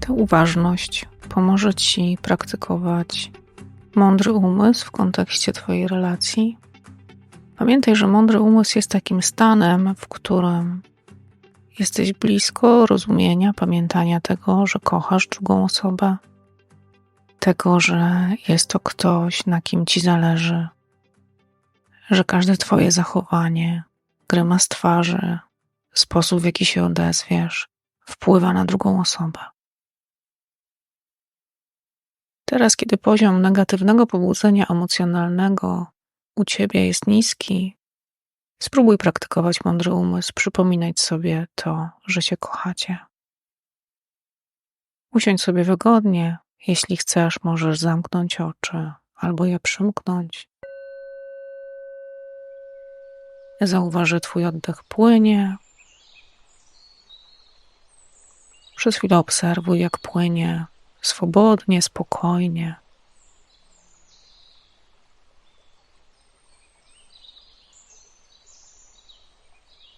Ta uważność pomoże Ci praktykować mądry umysł w kontekście Twojej relacji. Pamiętaj, że mądry umysł jest takim stanem, w którym jesteś blisko rozumienia, pamiętania tego, że kochasz drugą osobę, tego, że jest to ktoś, na kim Ci zależy, że każde Twoje zachowanie, grymas twarzy, sposób w jaki się odezwiesz, wpływa na drugą osobę. Teraz, kiedy poziom negatywnego pobudzenia emocjonalnego u ciebie jest niski, spróbuj praktykować mądry umysł, przypominać sobie to, że się kochacie. Usiądź sobie wygodnie. Jeśli chcesz, możesz zamknąć oczy albo je przymknąć. Zauważ, że Twój oddech płynie. Przez chwilę obserwuj, jak płynie swobodnie, spokojnie.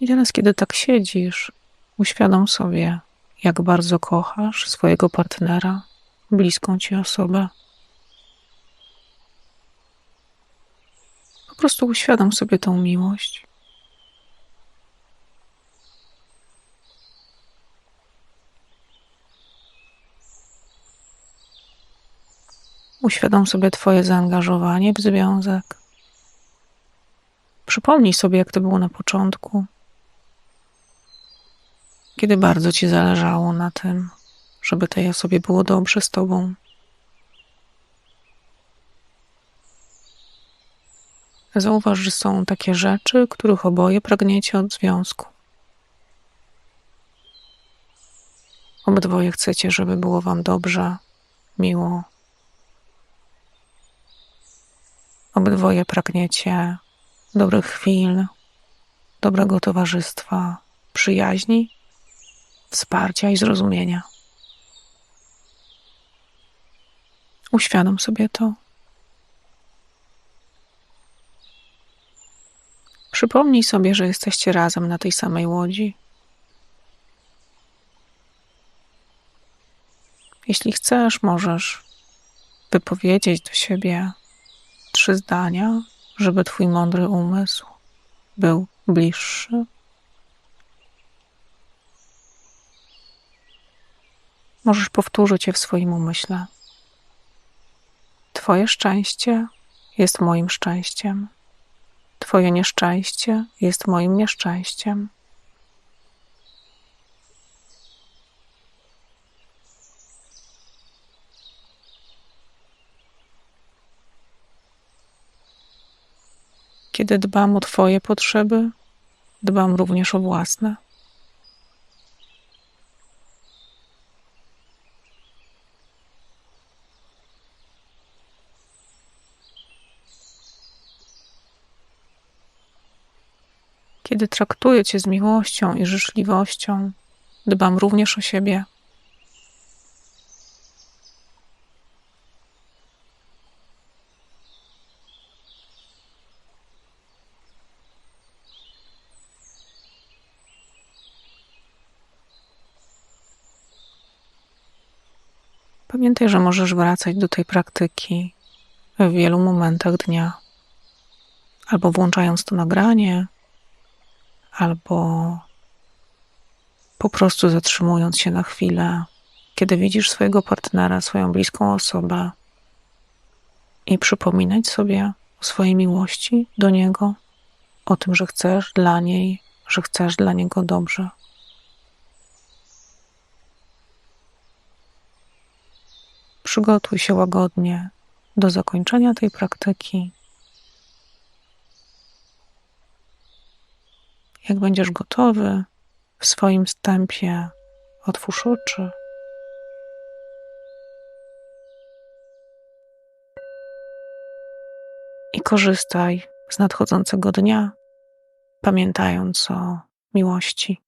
I teraz, kiedy tak siedzisz, uświadom sobie, jak bardzo kochasz swojego partnera, bliską ci osobę. Po prostu uświadom sobie tą miłość. Uświadom sobie Twoje zaangażowanie w związek. Przypomnij sobie, jak to było na początku, kiedy bardzo Ci zależało na tym, żeby tej osobie było dobrze z Tobą. Zauważ, że są takie rzeczy, których oboje pragniecie od związku. Obydwoje chcecie, żeby było Wam dobrze, miło, Obydwoje pragniecie dobrych chwil, dobrego towarzystwa, przyjaźni, wsparcia i zrozumienia. Uświadom sobie to. Przypomnij sobie, że jesteście razem na tej samej łodzi. Jeśli chcesz, możesz wypowiedzieć do siebie trzy zdania, żeby Twój mądry umysł był bliższy. Możesz powtórzyć je w swoim umyśle. Twoje szczęście jest moim szczęściem. Twoje nieszczęście jest moim nieszczęściem. Kiedy dbam o Twoje potrzeby, dbam również o własne. Kiedy traktuję Cię z miłością i życzliwością, dbam również o siebie. Pamiętaj, że możesz wracać do tej praktyki w wielu momentach dnia, albo włączając to nagranie, albo po prostu zatrzymując się na chwilę, kiedy widzisz swojego partnera, swoją bliską osobę i przypominać sobie o swojej miłości do niego, o tym, że chcesz dla niej, że chcesz dla niego dobrze. Przygotuj się łagodnie do zakończenia tej praktyki. Jak będziesz gotowy, w swoim wstępie otwórz oczy. I korzystaj z nadchodzącego dnia, pamiętając o miłości.